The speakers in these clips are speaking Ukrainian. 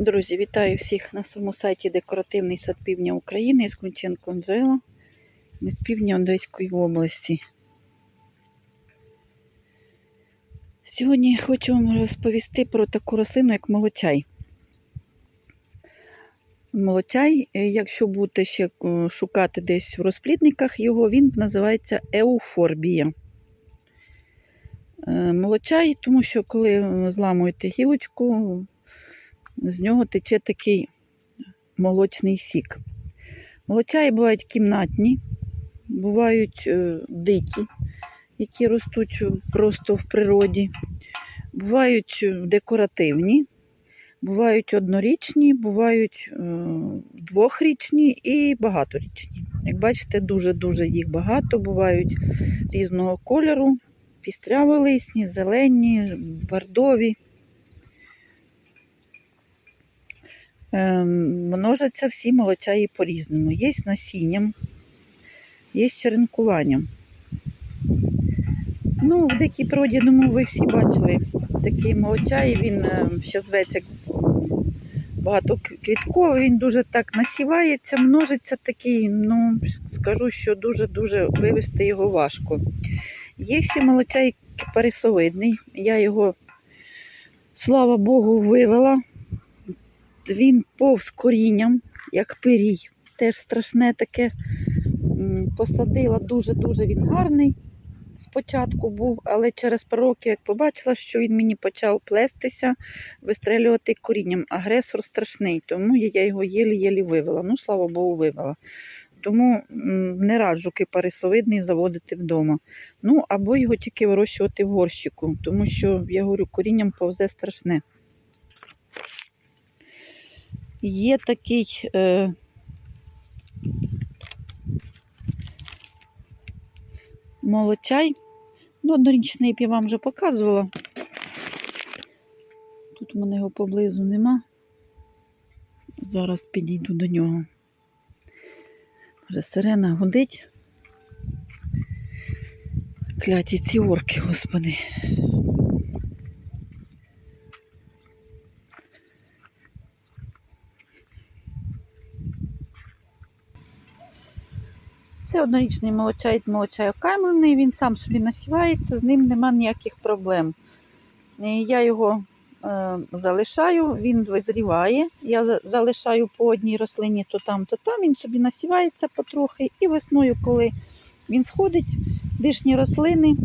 Друзі, вітаю всіх на своєму сайті Декоративний сад Півдня України з Кунченко Анжела. Ми з півдня Одеської області. Сьогодні хочу вам розповісти про таку рослину, як молочай. Молочай, е, якщо будете ще е, шукати десь в розплідниках його, він називається еуфорбія. Е, Молочай, тому що коли зламуєте гілочку, з нього тече такий молочний сік. Молочаї бувають кімнатні, бувають е, дикі, які ростуть просто в природі, бувають е, декоративні, бувають однорічні, бувають е, двохрічні і багаторічні. Як бачите, дуже-дуже їх багато, бувають різного кольору, пістряволисні, зелені, бордові. Ем, Множаться всі молочаї по-різному. Є з насінням, є з черенкуванням. Ну, в дикій природі, думаю, ви всі бачили такий молочай, він ще зветься багатоквітковий, він дуже так насівається, множиться такий, ну, скажу, що дуже-дуже вивести його важко. Є ще молочай кипарисовидний, я його, слава Богу, вивела він повз корінням, як пирій. Теж страшне таке. Посадила дуже-дуже він гарний. Спочатку був, але через років, як побачила, що він мені почав плестися, вистрелювати корінням. Агресор страшний, тому я його єлі-єлі вивела. Ну, слава Богу, вивела. Тому не раджу кипарисовидний заводити вдома. Ну, або його тільки вирощувати в горщику, тому що, я говорю, корінням повзе страшне. Є такий е, молочай. Ну, однорічний я вам вже показувала. Тут у мене його поблизу нема. Зараз підійду до нього. Вже сирена гудить. Кляті ці орки, господи. Це однорічний молочай, молочай окаймлений, він сам собі насівається, з ним нема ніяких проблем. Я його е, залишаю, він визріває. Я залишаю по одній рослині то там, то там. Він собі насівається потрохи. І весною, коли він сходить, лишні рослини,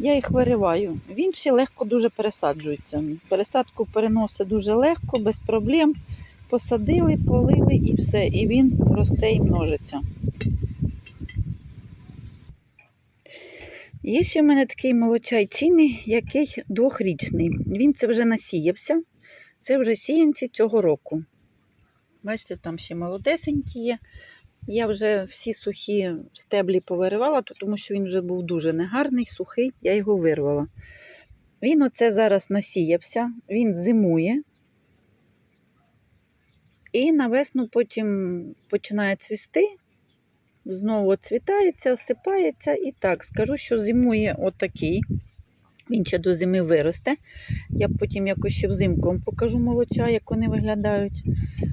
я їх вириваю. Він ще легко дуже пересаджується. Пересадку переносить дуже легко, без проблем. Посадили, полили і все. І він росте і множиться. Є ще в мене такий молочай чийний, який двохрічний. Він це вже насіявся. Це вже сіянці цього року. Бачите, там ще молодесенькі є. Я вже всі сухі стеблі повиривала, тому що він вже був дуже негарний, сухий, я його вирвала. Він оце зараз насіявся, він зимує. І на весну потім починає цвісти, знову оцвітається, осипається. І так, скажу, що зимує отакий. Він ще до зими виросте. Я потім якось ще взимку вам покажу молоча, як вони виглядають.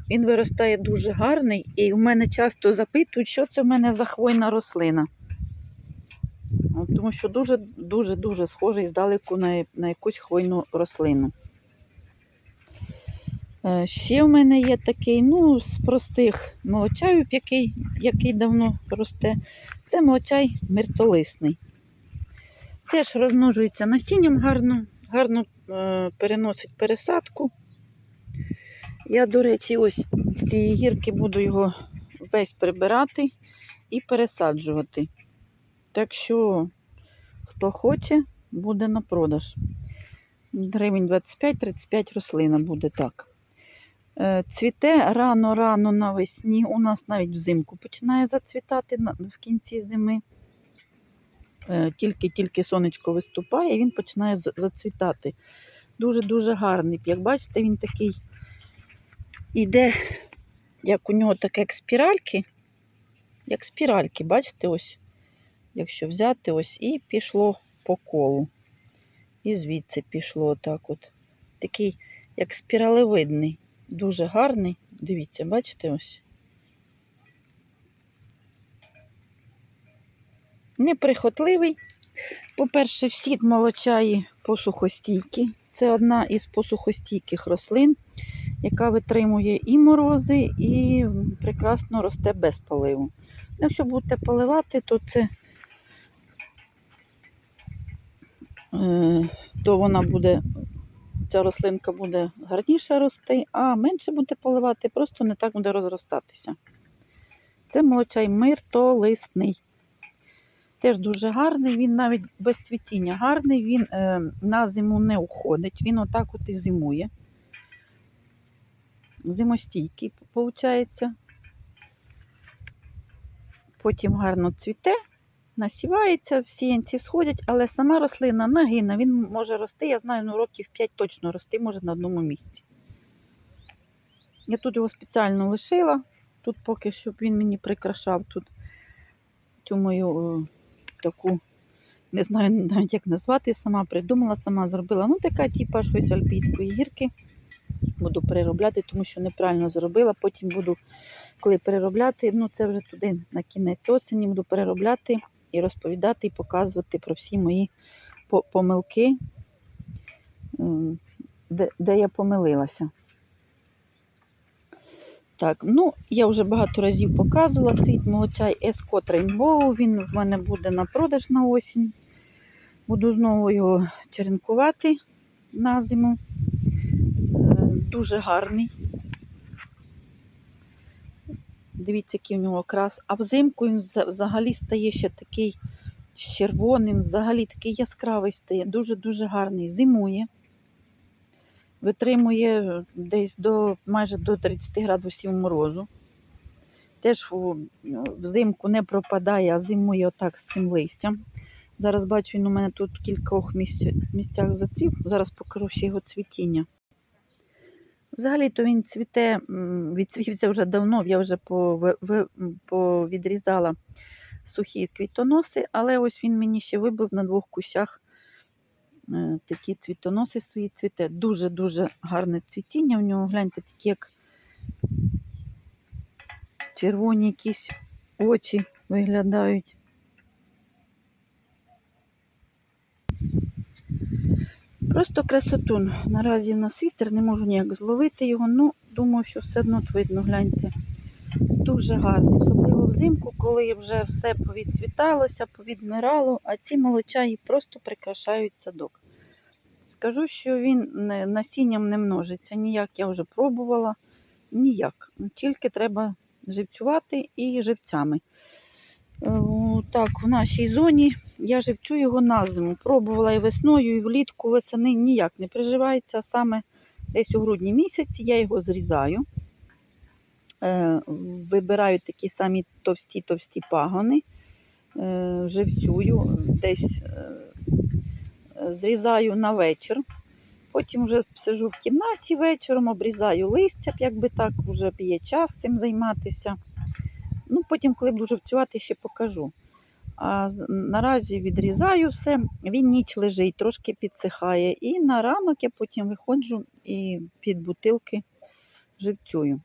Він виростає дуже гарний, і в мене часто запитують, що це в мене за хвойна рослина. Тому що дуже-дуже дуже схожий здалеку на, на якусь хвойну рослину. Е, Ще в мене є такий, ну, з простих молочаїв, який, який давно росте. Це молочай миртолисний. Теж розмножується насінням гарно, гарно е, переносить пересадку. Я, до речі, ось з цієї гірки буду його весь прибирати і пересаджувати. Так що, хто хоче, буде на продаж. Гривень 25-35 рослина буде так. Е, Цвіте рано-рано навесні. У нас навіть взимку починає зацвітати в кінці зими. Е, Тільки-тільки сонечко виступає, і він починає зацвітати. Дуже-дуже гарний. Як бачите, він такий іде, як у нього так, як спіральки. Як спіральки, бачите, ось. Якщо взяти ось, і пішло по колу. І звідси пішло отак от. Такий, як спіралевидний. Дуже гарний. Дивіться, бачите ось. Неприхотливий. По-перше, всі молочаї посухостійкі. Це одна із посухостійких рослин, яка витримує і морози, і прекрасно росте без поливу. Якщо будете поливати, то це е, то вона буде, ця рослинка буде гарніше рости, а менше буде поливати, просто не так буде розростатися. Це молочай миртолисний. Теж дуже гарний, він навіть без цвітіння гарний, він е, на зиму не уходить, він отак от і зимує. Зимостійкий, виходить. Потім гарно цвіте, насівається, всіянці сходять, але сама рослина нагина, він може рости, я знаю, ну років 5 точно рости може на одному місці. Я тут його спеціально лишила, тут поки щоб він мені прикрашав тут цю мою е, таку, не знаю навіть як назвати, сама придумала, сама зробила. Ну, така типа щось альпійської гірки. Буду переробляти, тому що неправильно зробила. Потім буду, коли переробляти, ну це вже туди на кінець осені, буду переробляти і розповідати, і показувати про всі мої помилки, де, де я помилилася. Так, ну, я вже багато разів показувала свій молочай Escot Rainbow. Він в мене буде на продаж на осінь. Буду знову його черенкувати на зиму. Е, Дуже гарний. Дивіться, який в нього окрас. А взимку він взагалі стає ще такий червоним, взагалі такий яскравий стає. Дуже-дуже гарний. Зимує. Витримує десь до майже до 30 градусів морозу. Теж взимку не пропадає, а зимує отак з цим листям. Зараз бачу, він у мене тут в кількох місцях зацвів. Зараз покажу ще його цвітіння. Взагалі-то він цвіте, відцвівся вже давно, я вже повідрізала сухі квітоноси, але ось він мені ще вибив на двох кущах е, такі цвітоноси свої цвіте. Дуже-дуже гарне цвітіння в нього. Гляньте, такі як червоні якісь очі виглядають. Просто красотун. Наразі в нас вітер, не можу ніяк зловити його, ну думаю, що все одно видно, гляньте. Дуже гарний. Особливо взимку, коли вже все повідцвіталося, повідмирало, а ці молочаї просто прикрашають садок. Скажу, що він насінням не множиться. Ніяк я вже пробувала. Ніяк. Тільки треба живцювати і живцями. Е, Так, в нашій зоні я живчу його на зиму. Пробувала і весною, і влітку весени ніяк не приживається. Саме десь у грудні місяці я його зрізаю. Е, Вибираю такі самі товсті-товсті пагони, е, живцюю, десь зрізаю на вечір. Потім вже сижу в кімнаті вечором, обрізаю листя, якби так вже є час цим займатися. Ну, потім, коли буду живцювати, ще покажу. А наразі відрізаю все, він ніч лежить, трошки підсихає. І на ранок я потім виходжу і під бутилки живцюю.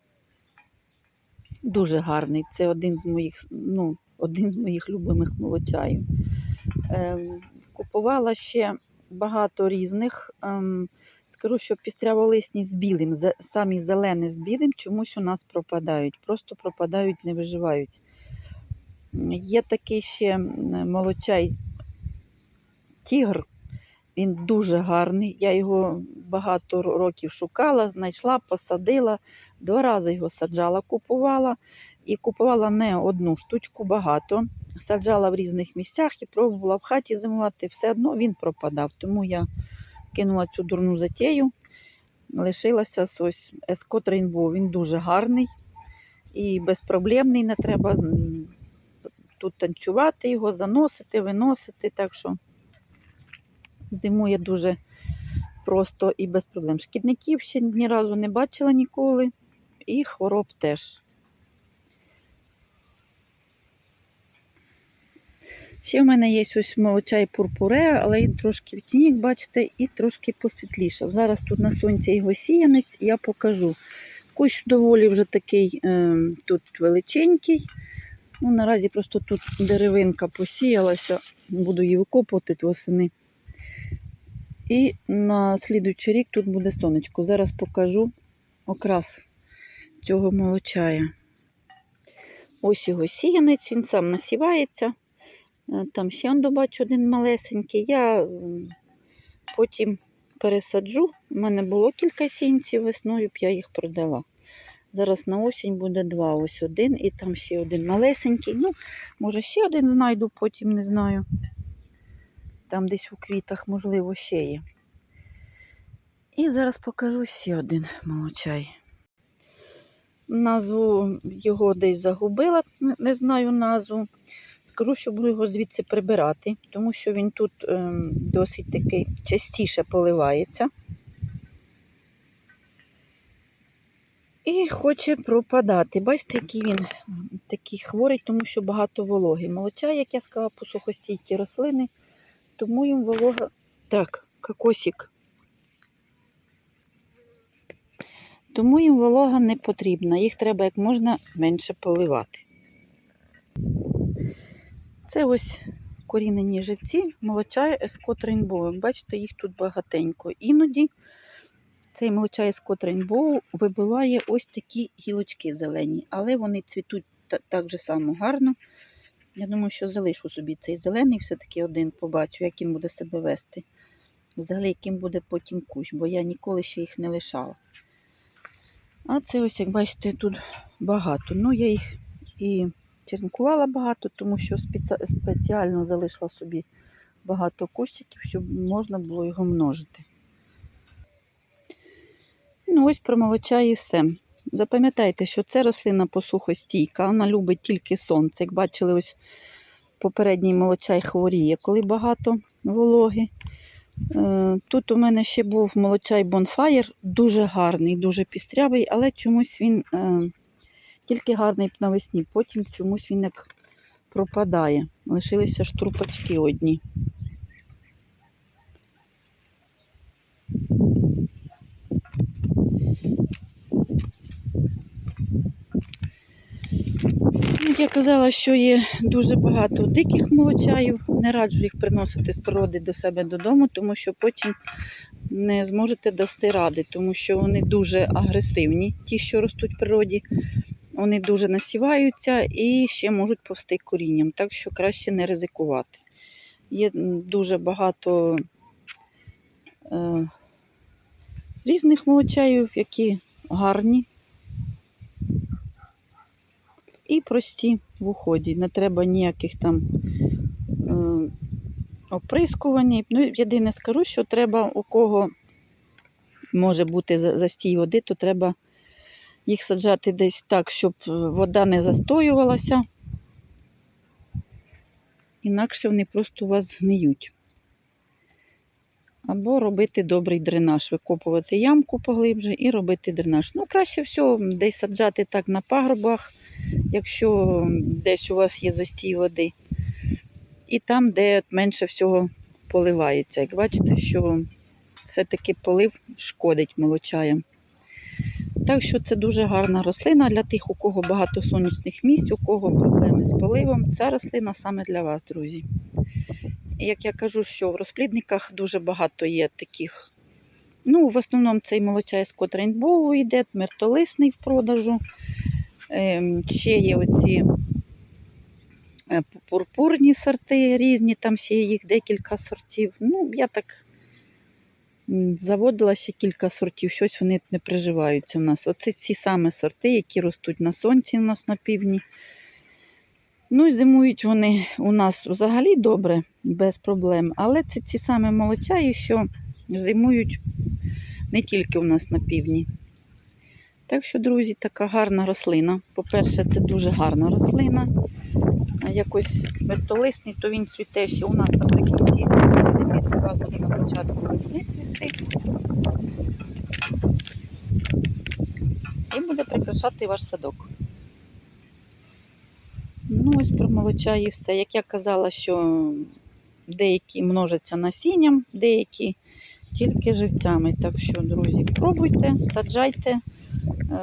Дуже гарний. Це один з моїх, ну, один з моїх любимих молочаїв. Ем, купувала ще багато різних. Ем, скажу, що пістряволисні з білим, самі зелені з білим чомусь у нас пропадають. Просто пропадають, не виживають. Є такий ще молочай тігр. Він дуже гарний. Я його багато років шукала, знайшла, посадила. Два рази його саджала, купувала. І купувала не одну штучку, багато. Саджала в різних місцях і пробувала в хаті зимувати. Все одно він пропадав. Тому я кинула цю дурну затею. Лишилася ось Escot Rainbow. Він дуже гарний і безпроблемний. Не треба тут танцювати його, заносити, виносити. Так що зимує дуже просто і без проблем. Шкідників ще ні разу не бачила ніколи, і хвороб теж. Ще в мене є ось молочай пурпуре, але він трошки в тіні, як бачите, і трошки посвітлішав. Зараз тут на сонці його сіянець, я покажу. Кущ доволі вже такий е, тут величенький. Ну, наразі просто тут деревинка посіялася, буду її викопувати восени. І на слідуючий рік тут буде сонечко. Зараз покажу окрас цього молочая. Ось його сіянець, він сам насівається. Е, Там ще он бачу один малесенький. Я потім пересаджу. У мене було кілька сінців весною, б я їх продала. Зараз на осінь буде два. Ось один і там ще один малесенький. Ну, може, ще один знайду, потім не знаю. Там десь у квітах, можливо, ще є. І зараз покажу ще один молочай. Назву його десь загубила, не знаю назву. Скажу, що буду його звідси прибирати, тому що він тут ем, досить такий частіше поливається. І хоче пропадати. Бачите, який він такий хворий, тому що багато вологи. Молоча, як я сказала, посухостійкі рослини, тому їм волога. Так, кокосик. Тому їм волога не потрібна. Їх треба як можна менше поливати. Це ось корінені живці, молочай Ескот Рейнбоу. Бачите, їх тут багатенько. Іноді цей молочай Ескот Рейнбоу вибиває ось такі гілочки зелені, але вони цвітуть так же само гарно. Я думаю, що залишу собі цей зелений, все-таки один побачу, як він буде себе вести. Взагалі, яким буде потім кущ, бо я ніколи ще їх не лишала. А це ось, як бачите, тут багато. Ну, я їх і черенкувала багато, тому що спеціально залишила собі багато кущиків, щоб можна було його множити. Ну, ось про молоча і все. Запам'ятайте, що це рослина посухостійка, вона любить тільки сонце. Як бачили, ось попередній молочай хворіє, коли багато вологи. Е, Тут у мене ще був молочай Bonfire, дуже гарний, дуже пістрявий, але чомусь він е, тільки гарний навесні, потім чомусь він як пропадає. Лишилися штрупочки одні. Я казала, що є дуже багато диких молочаїв. Не раджу їх приносити з природи до себе додому, тому що потім не зможете дасти ради, тому що вони дуже агресивні, ті, що ростуть в природі. Вони дуже насіваються і ще можуть повсти корінням, так що краще не ризикувати. Є дуже багато е, різних молочаїв, які гарні і прості в уході. Не треба ніяких там е, оприскувань. Ну, єдине скажу, що треба у кого може бути застій води, то треба їх саджати десь так, щоб е, вода не застоювалася. Інакше вони просто у вас згниють. Або робити добрий дренаж, викопувати ямку поглибше і робити дренаж. Ну, краще всього десь саджати так на пагорбах, якщо десь у вас є застій води. І там, де менше всього поливається. Як бачите, що все-таки полив шкодить молочаям. Так що це дуже гарна рослина для тих, у кого багато сонячних місць, у кого проблеми з поливом. Ця рослина саме для вас, друзі. Як я кажу, що в розплідниках дуже багато є таких. Ну, в основному цей молочай Scott Rainbow йде, мертолисний в продажу. Ем, ще є оці е, пурпурні сорти різні, там ще їх декілька сортів. Ну, я так заводила ще кілька сортів, щось вони не приживаються в нас. Оце ці саме сорти, які ростуть на сонці у нас на півдні. Ну і зимують вони у нас взагалі добре, без проблем. Але це ці саме молочаї, що зимують не тільки у нас на півдні. Так що, друзі, така гарна рослина. По-перше, це дуже гарна рослина. Якось вертолисний, то він цвіте ще у нас наприкінці зими, у вас буде на початку весни цвісти. І буде прикрашати ваш садок. Ну, ось про молочаї і все. Як я казала, що деякі множаться насінням, деякі тільки живцями. Так що, друзі, пробуйте, саджайте. Е,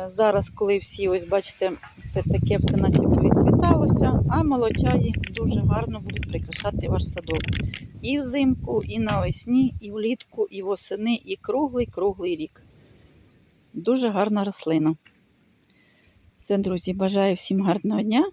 Зараз, коли всі, ось бачите, це таке все наче повідцвіталося, а молочаї дуже гарно будуть прикрашати ваш садок. І взимку, і навесні, і влітку, і восени, і круглий-круглий рік. Дуже гарна рослина. Все, друзі, бажаю всім гарного дня.